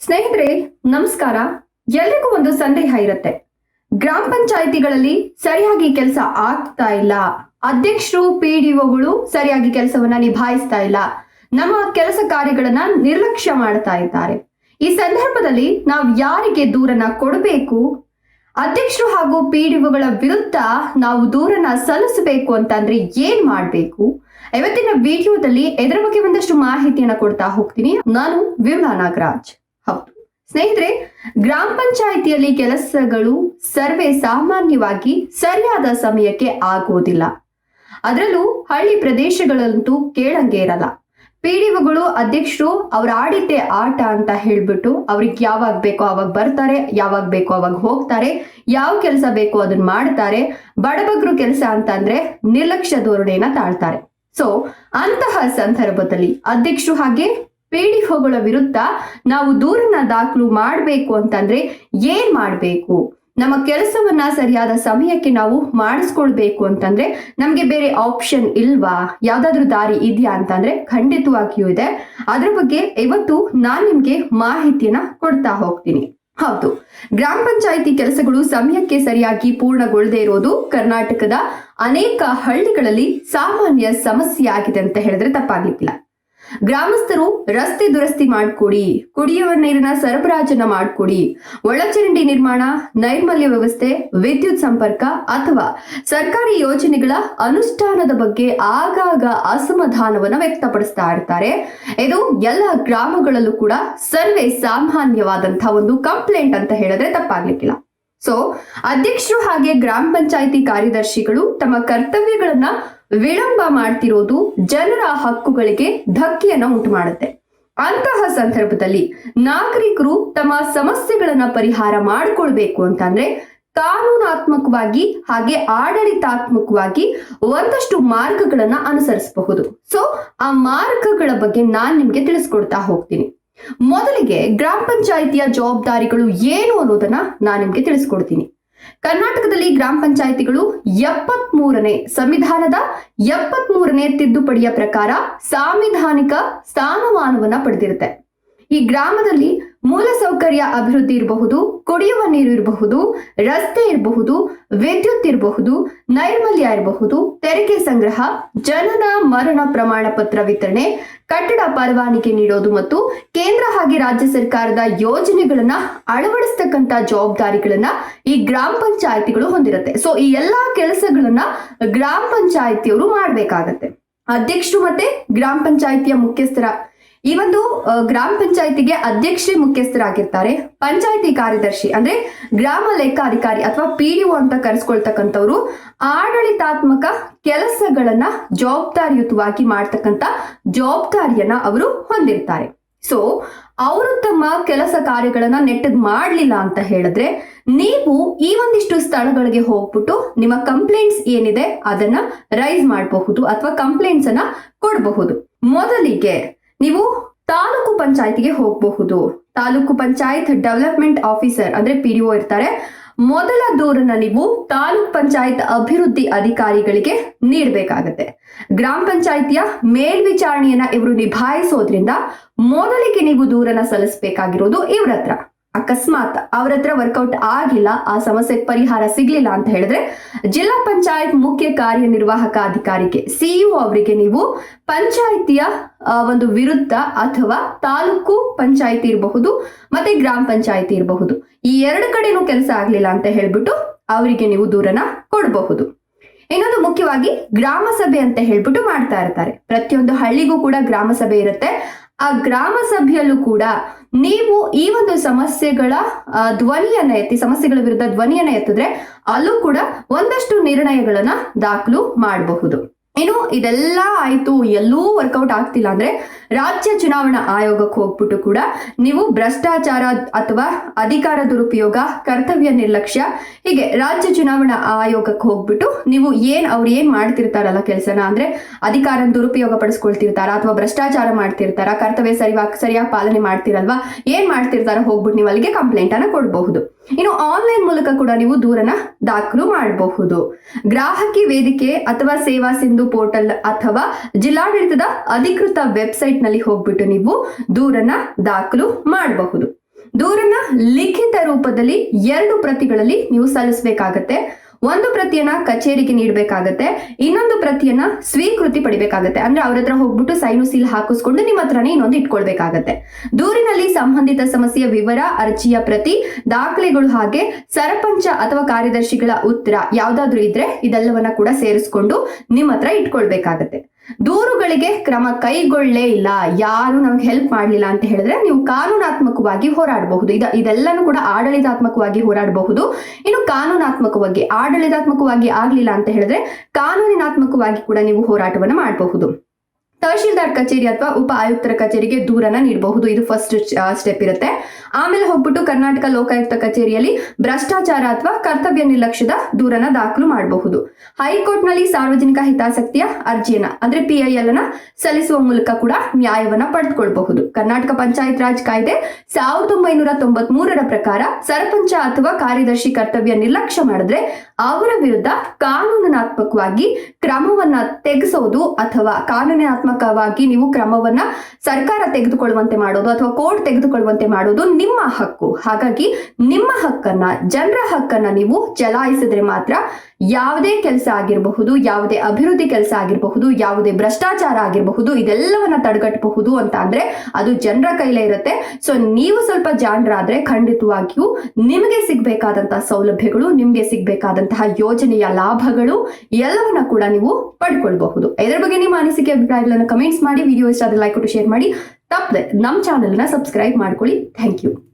ಸ್ನೇಹಿತರೆ, ನಮಸ್ಕಾರ. ಎಲ್ರಿಗೂ ಒಂದು ಸಂದೇಹ ಇರುತ್ತೆ ಗ್ರಾಮ ಪಂಚಾಯಿತಿಗಳಲ್ಲಿ ಸರಿಯಾಗಿ ಕೆಲಸ ಆಗ್ತಾ ಇಲ್ಲ. ಅಧ್ಯಕ್ಷರು ಪಿಡಿಒಗಳು ಸರಿಯಾಗಿ ಕೆಲಸವನ್ನ ನಿಭಾಯಿಸ್ತಾ ಇಲ್ಲ. ನಮ್ಮ ಕೆಲಸ ಕಾರ್ಯಗಳನ್ನ ನಿರ್ಲಕ್ಷ್ಯ ಮಾಡ್ತಾ ಇದ್ದಾರೆ. ಈ ಸಂದರ್ಭದಲ್ಲಿ ನಾವು ಯಾರಿಗೆ ದೂರನ ಕೊಡಬೇಕು? ಅಧ್ಯಕ್ಷರು ಹಾಗೂ ಪಿಡಿಒಗಳ ವಿರುದ್ಧ ನಾವು ದೂರನ ಸಲ್ಲಿಸಬೇಕು ಅಂತಂದ್ರೆ ಏನ್ ಮಾಡ್ಬೇಕು? ಇವತ್ತಿನ ವಿಡಿಯೋದಲ್ಲಿ ಇದರ ಬಗ್ಗೆ ಒಂದಷ್ಟು ಮಾಹಿತಿಯನ್ನ ಕೊಡ್ತಾ ಹೋಗ್ತೀನಿ. ನಾನು ವಿಮಲಾ ನಾಗರಾಜ್ ಸ್ನೇಹಿತರೆ, ಗ್ರಾಮ ಪಂಚಾಯಿತಿಯಲ್ಲಿ ಕೆಲಸಗಳು ಸರ್ವೆ ಸಾಮಾನ್ಯವಾಗಿ ಸರಿಯಾದ ಸಮಯಕ್ಕೆ ಆಗೋದಿಲ್ಲ ಅದರಲ್ಲೂ ಹಳ್ಳಿ ಪ್ರದೇಶಗಳಂತೂ ಕೇಳಂಗೆ ಇರಲ್ಲ. ಪಿಡಿಒಗಳು ಅಧ್ಯಕ್ಷರು ಅವ್ರ ಆಡಿದ್ದೆ ಆಟ ಅಂತ ಹೇಳ್ಬಿಟ್ಟು ಅವ್ರಿಗೆ ಯಾವಾಗ ಬೇಕೋ ಅವಾಗ ಬರ್ತಾರೆ, ಯಾವಾಗ ಬೇಕೋ ಅವಾಗ ಹೋಗ್ತಾರೆ, ಯಾವ ಕೆಲಸ ಬೇಕೋ ಅದನ್ನ ಮಾಡ್ತಾರೆ, ಬಡಬಗ್ರು ಕೆಲಸ ಅಂತಂದ್ರೆ ನಿರ್ಲಕ್ಷ್ಯ ಧೋರಣೆಯನ್ನ ತಾಳ್ತಾರೆ. ಸೊ ಅಂತಹ ಸಂದರ್ಭದಲ್ಲಿ ಅಧ್ಯಕ್ಷರು ಹಾಗೆ ಪಿಡಿಒಗಳ ವಿರುದ್ಧ ನಾವು ದೂರನ್ನ ದಾಖಲು ಮಾಡಬೇಕು ಅಂತಂದ್ರೆ ಏನ್ ಮಾಡಬೇಕು? ನಮ್ಮ ಕೆಲಸವನ್ನ ಸರಿಯಾದ ಸಮಯಕ್ಕೆ ನಾವು ಮಾಡಿಸ್ಕೊಳ್ಬೇಕು ಅಂತಂದ್ರೆ ನಮ್ಗೆ ಬೇರೆ ಆಪ್ಷನ್ ಇಲ್ವಾ? ಯಾವ್ದಾದ್ರು ದಾರಿ ಇದೆಯಾ ಅಂತಂದ್ರೆ ಖಂಡಿತವಾಗಿಯೂ ಇದೆ. ಅದ್ರ ಬಗ್ಗೆ ಇವತ್ತು ನಾನ್ ನಿಮ್ಗೆ ಮಾಹಿತಿಯನ್ನ ಕೊಡ್ತಾ ಹೋಗ್ತೀನಿ. ಹೌದು, ಗ್ರಾಮ ಪಂಚಾಯಿತಿ ಕೆಲಸಗಳು ಸಮಯಕ್ಕೆ ಸರಿಯಾಗಿ ಪೂರ್ಣಗೊಳ್ಳದೆ ಇರೋದು ಕರ್ನಾಟಕದ ಅನೇಕ ಹಳ್ಳಿಗಳಲ್ಲಿ ಸಾಮಾನ್ಯ ಸಮಸ್ಯೆ ಆಗಿದೆ ಅಂತ ಹೇಳಿದ್ರೆ ತಪ್ಪಾಗ್ಲಿಕ್ಕಿಲ್ಲ. ಗ್ರಾಮಸ್ಥರು ರಸ್ತೆ ದುರಸ್ತಿ ಮಾಡಿಕೊಡಿ, ಕುಡಿಯುವ ನೀರಿನ ಸರಬರಾಜನ್ನ ಮಾಡಿಕೊಡಿ. ಒಳಚರಂಡಿ ನಿರ್ಮಾಣ, ನೈರ್ಮಲ್ಯ ವ್ಯವಸ್ಥೆ, ವಿದ್ಯುತ್ ಸಂಪರ್ಕ ಅಥವಾ ಸರ್ಕಾರಿ ಯೋಜನೆಗಳ ಅನುಷ್ಠಾನದ ಬಗ್ಗೆ ಆಗಾಗ ಅಸಮಾಧಾನವನ್ನು ವ್ಯಕ್ತಪಡಿಸ್ತಾ ಇರ್ತಾರೆ. ಇದು ಎಲ್ಲ ಗ್ರಾಮಗಳಲ್ಲೂ ಕೂಡ ಸರ್ವೇ ಸಾಮಾನ್ಯವಾದಂತಹ ಒಂದು ಕಂಪ್ಲೇಂಟ್ ಅಂತ ಹೇಳಿದ್ರೆ ತಪ್ಪಾಗ್ಲಿಕ್ಕಿಲ್ಲ. ಸೊ ಅಧ್ಯಕ್ಷರು ಹಾಗೆ ಗ್ರಾಮ ಪಂಚಾಯಿತಿ ಕಾರ್ಯದರ್ಶಿಗಳು ತಮ್ಮ ಕರ್ತವ್ಯಗಳನ್ನ ವಿಳಂಬ ಮಾಡ್ತಿರೋದು ಜನರ ಹಕ್ಕುಗಳಿಗೆ ಧಕ್ಕೆಯನ್ನ ಉಂಟು ಮಾಡುತ್ತೆ ಅಂತಹ ಸಂದರ್ಭದಲ್ಲಿ ನಾಗರಿಕರು ತಮ್ಮ ಸಮಸ್ಯೆಗಳನ್ನ ಪರಿಹಾರ ಮಾಡಿಕೊಳ್ಬೇಕು ಅಂತಂದ್ರೆ ಕಾನೂನಾತ್ಮಕವಾಗಿ ಹಾಗೆ ಆಡಳಿತಾತ್ಮಕವಾಗಿ ಒಂದಷ್ಟು ಮಾರ್ಗಗಳನ್ನ ಅನುಸರಿಸಬಹುದು. ಸೊ ಆ ಮಾರ್ಗಗಳ ಬಗ್ಗೆ ನಾನ್ ನಿಮ್ಗೆ ತಿಳಿಸ್ಕೊಡ್ತಾ ಹೋಗ್ತೀನಿ. ಮೊದಲಿಗೆ ಗ್ರಾಮ ಪಂಚಾಯಿತಿಯ ಜವಾಬ್ದಾರಿಗಳು ಏನು ಅನ್ನೋದನ್ನ ನಾನು ನಿಮ್ಗೆ ತಿಳಿಸ್ಕೊಡ್ತೀನಿ. ಕರ್ನಾಟಕದಲ್ಲಿ ಗ್ರಾಮ ಪಂಚಾಯಿತಿಗಳು ಎಪ್ಪತ್ ಮೂರನೇ ಸಂವಿಧಾನದ ಎಪ್ಪತ್ ಮೂರನೇ ತಿದ್ದುಪಡಿಯ ಪ್ರಕಾರ ಸಾಂವಿಧಾನಿಕ ಸ್ಥಾನಮಾನವನ್ನ ಪಡೆದಿರುತ್ತೆ. ಈ ಗ್ರಾಮದಲ್ಲಿ ಮೂಲಸೌಕರ್ಯ ಅಭಿವೃದ್ಧಿ ಇರಬಹುದು, ಕುಡಿಯುವ ನೀರು ಇರಬಹುದು, ರಸ್ತೆ ಇರಬಹುದು, ವಿದ್ಯುತ್ ಇರಬಹುದು, ನೈರ್ಮಲ್ಯ ಇರಬಹುದು, ತೆರಿಗೆ ಸಂಗ್ರಹ, ಜನನ ಮರಣ ಪ್ರಮಾಣ ಪತ್ರ ವಿತರಣೆ, ಕಟ್ಟಡ ಪರವಾನಗಿ ನೀಡೋದು ಮತ್ತು ಕೇಂದ್ರ ಹಾಗೆ ರಾಜ್ಯ ಸರ್ಕಾರದ ಯೋಜನೆಗಳನ್ನ ಅಳವಡಿಸತಕ್ಕಂತ ಜವಾಬ್ದಾರಿಗಳನ್ನ ಈ ಗ್ರಾಮ ಪಂಚಾಯತಿಗಳು ಹೊಂದಿರುತ್ತೆ. ಸೊ ಈ ಎಲ್ಲಾ ಕೆಲಸಗಳನ್ನ ಗ್ರಾಮ ಪಂಚಾಯತಿಯವರು ಮಾಡ್ಬೇಕಾಗತ್ತೆ. ಅಧ್ಯಕ್ಷರು ಮತ್ತೆ ಗ್ರಾಮ ಪಂಚಾಯತಿಯ ಮುಖ್ಯಸ್ಥರ ಈ ಒಂದು ಗ್ರಾಮ ಪಂಚಾಯತಿಗೆ ಅಧ್ಯಕ್ಷೆ ಮುಖ್ಯಸ್ಥರಾಗಿರ್ತಾರೆ. ಪಂಚಾಯತಿ ಕಾರ್ಯದರ್ಶಿ ಅಂದ್ರೆ ಗ್ರಾಮ ಲೆಕ್ಕಾಧಿಕಾರಿ ಅಥವಾ ಪಿಡಿಒ ಅಂತ ಕರೆಸ್ಕೊಳ್ತಕ್ಕಂಥವ್ರು ಆಡಳಿತಾತ್ಮಕ ಕೆಲಸಗಳನ್ನ ಜವಾಬ್ದಾರಿಯುತವಾಗಿ ಮಾಡ್ತಕ್ಕಂಥ ಜವಾಬ್ದಾರಿಯನ್ನ ಅವರು ಹೊಂದಿರ್ತಾರೆ. ಸೊ ಅವರು ತಮ್ಮ ಕೆಲಸ ಕಾರ್ಯಗಳನ್ನ ನೆಟ್ಟದ್ ಮಾಡ್ಲಿಲ್ಲ ಅಂತ ಹೇಳಿದ್ರೆ ನೀವು ಈ ಒಂದಿಷ್ಟು ಸ್ಥಳಗಳಿಗೆ ಹೋಗ್ಬಿಟ್ಟು ನಿಮ್ಮ ಕಂಪ್ಲೇಂಟ್ಸ್ ಏನಿದೆ ಅದನ್ನ ರೈಸ್ ಮಾಡಬಹುದು ಅಥವಾ ಕಂಪ್ಲೇಂಟ್ಸ್ ಅನ್ನ ಕೊಡಬಹುದು. ಮೊದಲಿಗೆ ನೀವು ತಾಲೂಕು ಪಂಚಾಯತಿಗೆ ಹೋಗಬಹುದು. ತಾಲೂಕು ಪಂಚಾಯತ್ ಡೆವಲಪ್ಮೆಂಟ್ ಆಫೀಸರ್ ಅಂದ್ರೆ ಪಿಡಿಒ ಇರ್ತಾರೆ. ಮೊದಲ ದೂರನ್ನ ನೀವು ತಾಲೂಕ್ ಪಂಚಾಯತ್ ಅಭಿವೃದ್ಧಿ ಅಧಿಕಾರಿಗಳಿಗೆ ನೀಡಬೇಕಾಗತ್ತೆ. ಗ್ರಾಮ ಪಂಚಾಯಿತಿಯ ಮೇಲ್ವಿಚಾರಣೆಯನ್ನ ಇವರು ನಿಭಾಯಿಸೋದ್ರಿಂದ ಮೊದಲಿಗೆ ನೀವು ದೂರನ್ನ ಸಲ್ಲಿಸಬೇಕಾಗಿರೋದು ಇವರತ್ರ ಅಕಸ್ಮಾತ್ ಅವ್ರ ಹತ್ರ ವರ್ಕೌಟ್ ಆಗಿಲ್ಲ, ಆ ಸಮಸ್ಯೆ ಪರಿಹಾರ ಸಿಗ್ಲಿಲ್ಲ ಅಂತ ಹೇಳಿದ್ರೆ ಜಿಲ್ಲಾ ಪಂಚಾಯತ್ ಮುಖ್ಯ ಕಾರ್ಯನಿರ್ವಾಹಕ ಅಧಿಕಾರಿಗೆ ಸಿಇಒ ಅವರಿಗೆ ನೀವು ಪಂಚಾಯಿತಿಯ ಒಂದು ವಿರುದ್ಧ ಅಥವಾ ತಾಲೂಕು ಪಂಚಾಯಿತಿ ಇರಬಹುದು, ಮತ್ತೆ ಗ್ರಾಮ ಪಂಚಾಯಿತಿ ಇರಬಹುದು. ಈ ಎರಡು ಕಡೆನೂ ಕೆಲಸ ಆಗ್ಲಿಲ್ಲ ಅಂತ ಹೇಳ್ಬಿಟ್ಟು ಅವರಿಗೆ ನೀವು ದೂರನ ಕೊಡಬಹುದು. ಇನ್ನೊಂದು ಮುಖ್ಯವಾಗಿ ಗ್ರಾಮ ಸಭೆ ಅಂತ ಹೇಳ್ಬಿಟ್ಟು ಮಾಡ್ತಾ ಇರ್ತಾರೆ. ಪ್ರತಿಯೊಂದು ಹಳ್ಳಿಗೂ ಕೂಡ ಗ್ರಾಮ ಸಭೆ ಇರುತ್ತೆ. ಆ ಗ್ರಾಮ ಸಭೆಯಲ್ಲೂ ಕೂಡ ನೀವು ಈ ಒಂದು ಸಮಸ್ಯೆಗಳ ಧ್ವನಿಯನ್ನ ಎತ್ತಿ, ಸಮಸ್ಯೆಗಳ ವಿರುದ್ಧ ಧ್ವನಿಯನ್ನ ಎತ್ತಿದ್ರೆ ಅಲ್ಲೂ ಕೂಡ ಒಂದಷ್ಟು ನಿರ್ಣಯಗಳನ್ನ ದಾಖಲು ಮಾಡಬಹುದು. ಇನ್ನು ಇದೆಲ್ಲ ಆಯ್ತು ಎಲ್ಲೂ ವರ್ಕೌಟ್ ಆಗ್ತಿಲ್ಲ ಅಂದ್ರೆ ರಾಜ್ಯ ಚುನಾವಣಾ ಆಯೋಗಕ್ಕೆ ಹೋಗ್ಬಿಟ್ಟು ಕೂಡ ನೀವು ಭ್ರಷ್ಟಾಚಾರ ಅಥವಾ ಅಧಿಕಾರ ದುರುಪಯೋಗ, ಕರ್ತವ್ಯ ನಿರ್ಲಕ್ಷ್ಯ, ಹೀಗೆ ರಾಜ್ಯ ಚುನಾವಣಾ ಆಯೋಗಕ್ಕೆ ಹೋಗ್ಬಿಟ್ಟು ನೀವು ಏನ್ ಅವ್ರು ಏನ್ ಮಾಡ್ತಿರ್ತಾರಲ್ಲ ಕೆಲಸನ, ಅಂದ್ರೆ ಅಧಿಕಾರ ದುರುಪಯೋಗ ಪಡಿಸ್ಕೊಳ್ತಿರ್ತಾರ ಅಥವಾ ಭ್ರಷ್ಟಾಚಾರ ಮಾಡ್ತಿರ್ತಾರ, ಕರ್ತವ್ಯ ಸರಿಯಾಗಿ ಸರಿಯಾಗಿ ಪಾಲನೆ ಮಾಡ್ತಿರಲ್ವಾ, ಏನ್ ಮಾಡ್ತಿರ್ತಾರ ಹೋಗ್ಬಿಟ್ಟು ನೀವು ಅಲ್ಲಿಗೆ ಕಂಪ್ಲೇಂಟ್ ಅನ್ನ ಕೊಡಬಹುದು. ಇನ್ನು ಆನ್ಲೈನ್ ಮೂಲಕ ಕೂಡ ನೀವು ದೂರನ ದಾಖಲು ಮಾಡಬಹುದು. ಗ್ರಾಹಕಿ ವೇದಿಕೆ ಅಥವಾ ಸೇವಾ ಸಿಂಧು ಪೋರ್ಟಲ್ ಅಥವಾ ಜಿಲ್ಲಾಡಳಿತದ ಅಧಿಕೃತ ವೆಬ್ಸೈಟ್ ನಲ್ಲಿ ಹೋಗ್ಬಿಟ್ಟು ನೀವು ದೂರನ್ನ ದಾಖಲು ಮಾಡಬಹುದು. ದೂರನ್ನ ಲಿಖಿತ ರೂಪದಲ್ಲಿ ಎರಡು ಪ್ರತಿಗಳಲ್ಲಿ ನೀವು ಸಲ್ಲಿಸಬೇಕಾಗತ್ತೆ. ಒಂದು ಪ್ರತಿಯನ್ನ ಕಚೇರಿಗೆ ನೀಡಬೇಕಾಗತ್ತೆ. ಇನ್ನೊಂದು ಪ್ರತಿಯನ್ನ ಸ್ವೀಕೃತಿ ಪಡಿಬೇಕಾಗತ್ತೆ. ಅಂದ್ರೆ ಅವ್ರ ಹತ್ರ ಹೋಗ್ಬಿಟ್ಟು ಸೈನು ಸೀಲ್ ಹಾಕಿಸ್ಕೊಂಡು ನಿಮ್ಮ ಹತ್ರನೇ ಇನ್ನೊಂದು ಇಟ್ಕೊಳ್ಬೇಕಾಗತ್ತೆ. ದೂರಿನಲ್ಲಿ ಸಂಬಂಧಿತ ಸಮಸ್ಯೆಯ ವಿವರ, ಅರ್ಜಿಯ ಪ್ರತಿ, ದಾಖಲೆಗಳು ಹಾಗೆ ಸರಪಂಚ ಅಥವಾ ಕಾರ್ಯದರ್ಶಿಗಳ ಉತ್ತರ ಯಾವ್ದಾದ್ರು ಇದ್ರೆ ಇದೆಲ್ಲವನ್ನ ಕೂಡ ಸೇರಿಸ್ಕೊಂಡು ನಿಮ್ಮ ಹತ್ರ ಇಟ್ಕೊಳ್ಬೇಕಾಗತ್ತೆ. ದೂರುಗಳಿಗೆ ಕ್ರಮ ಕೈಗೊಳ್ಳೇ ಇಲ್ಲ, ಯಾರು ನಮ್ಗೆ ಹೆಲ್ಪ್ ಮಾಡಲಿಲ್ಲ ಅಂತ ಹೇಳಿದ್ರೆ ನೀವು ಕಾನೂನಾತ್ಮಕವಾಗಿ ಹೋರಾಡಬಹುದು. ಇದ, ಇದೆಲ್ಲನೂ ಕೂಡ ಆಡಳಿತಾತ್ಮಕವಾಗಿ ಹೋರಾಡಬಹುದು. ಇನ್ನು ಕಾನೂನಾತ್ಮಕವಾಗಿ, ಆಡಳಿತಾತ್ಮಕವಾಗಿ ಆಗ್ಲಿಲ್ಲ ಅಂತ ಹೇಳಿದ್ರೆ ಕಾನೂನಿನಾತ್ಮಕವಾಗಿ ಕೂಡ ನೀವು ಹೋರಾಟವನ್ನು ಮಾಡಬಹುದು. ತಹಶೀಲ್ದಾರ್ ಕಚೇರಿ ಅಥವಾ ಉಪ ಆಯುಕ್ತರ ಕಚೇರಿಗೆ ದೂರನ ನೀಡಬಹುದು. ಇದು ಫಸ್ಟ್ ಸ್ಟೆಪ್ ಇರುತ್ತೆ. ಆಮೇಲೆ ಹೋಗ್ಬಿಟ್ಟು ಕರ್ನಾಟಕ ಲೋಕಾಯುಕ್ತ ಕಚೇರಿಯಲ್ಲಿ ಭ್ರಷ್ಟಾಚಾರ ಅಥವಾ ಕರ್ತವ್ಯ ನಿರ್ಲಕ್ಷ್ಯದ ದೂರನ ದಾಖಲು ಮಾಡಬಹುದು. ಹೈಕೋರ್ಟ್ನಲ್ಲಿ ಸಾರ್ವಜನಿಕ ಹಿತಾಸಕ್ತಿಯ ಅರ್ಜಿಯನ್ನ, ಅಂದ್ರೆ ಪಿ ಐ ಎಲ್ ಅನ್ನ ಸಲ್ಲಿಸುವ ಮೂಲಕ ಕೂಡ ನ್ಯಾಯವನ್ನ ಪಡೆದುಕೊಳ್ಳಬಹುದು ಕರ್ನಾಟಕ ಪಂಚಾಯತ್ ರಾಜ್ ಕಾಯ್ದೆ ಸಾವಿರದ ಒಂಬೈನೂರ ತೊಂಬತ್ ಮೂರರ ಪ್ರಕಾರ ಸರಪಂಚ ಅಥವಾ ಕಾರ್ಯದರ್ಶಿ ಕರ್ತವ್ಯ ನಿರ್ಲಕ್ಷ್ಯ ಮಾಡಿದ್ರೆ ಅವರ ವಿರುದ್ಧ ಕಾನೂನಾತ್ಮಕವಾಗಿ ಕ್ರಮವನ್ನ ತೆಗೆಸೋದು ಅಥವಾ ಕಾನೂನಾತ್ಮಕವಾಗಿ ನೀವು ಕ್ರಮವನ್ನ ಸರ್ಕಾರ ತೆಗೆದುಕೊಳ್ಳುವಂತೆ ಮಾಡೋದು ಅಥವಾ ಕೋರ್ಟ್ ತೆಗೆದುಕೊಳ್ಳುವಂತೆ ಮಾಡೋದು ನಿಮ್ಮ ಹಕ್ಕು. ಹಾಗಾಗಿ ನಿಮ್ಮ ಹಕ್ಕನ್ನ, ಜನರ ಹಕ್ಕನ್ನ ನೀವು ಚಲಾಯಿಸಿದ್ರೆ ಮಾತ್ರ ಯಾವುದೇ ಕೆಲಸ ಆಗಿರಬಹುದು, ಯಾವುದೇ ಅಭಿವೃದ್ಧಿ ಕೆಲಸ ಆಗಿರಬಹುದು, ಯಾವುದೇ ಭ್ರಷ್ಟಾಚಾರ ಆಗಿರಬಹುದು, ಇದೆಲ್ಲವನ್ನ ತಡೆಗಟ್ಟಬಹುದು ಅಂತ ಅಂದ್ರೆ ಅದು ಜನರ ಕೈಲೇ ಇರುತ್ತೆ. ಸೊ ನೀವು ಸ್ವಲ್ಪ ಜಾಣರಾದ್ರೆ ಖಂಡಿತವಾಗಿಯೂ ನಿಮಗೆ ಸಿಗ್ಬೇಕಾದಂತಹ ಸೌಲಭ್ಯಗಳು, ನಿಮ್ಗೆ ಸಿಗ್ಬೇಕಾದಂತಹ ಯೋಜನೆಯ ಲಾಭಗಳು ಎಲ್ಲವನ್ನ ಕೂಡ ನೀವು ಪಡ್ಕೊಳ್ಬಹುದು. ಇದರ ಬಗ್ಗೆ ನಿಮ್ಮ ಅನಿಸಿಕೆ, ಅಭಿಪ್ರಾಯಗಳನ್ನು ಕಮೆಂಟ್ಸ್ ಮಾಡಿ ವಿಡಿಯೋ ಇಷ್ಟ ಲೈಕ್ ಕೊಟ್ಟು ಶೇರ್ ಮಾಡಿ. ತಪ್ಪದೆ ನಮ್ಮ ಚಾನೆಲ್ನ ಸಬ್ಸ್ಕ್ರೈಬ್ ಮಾಡ್ಕೊಳ್ಳಿ. Thank you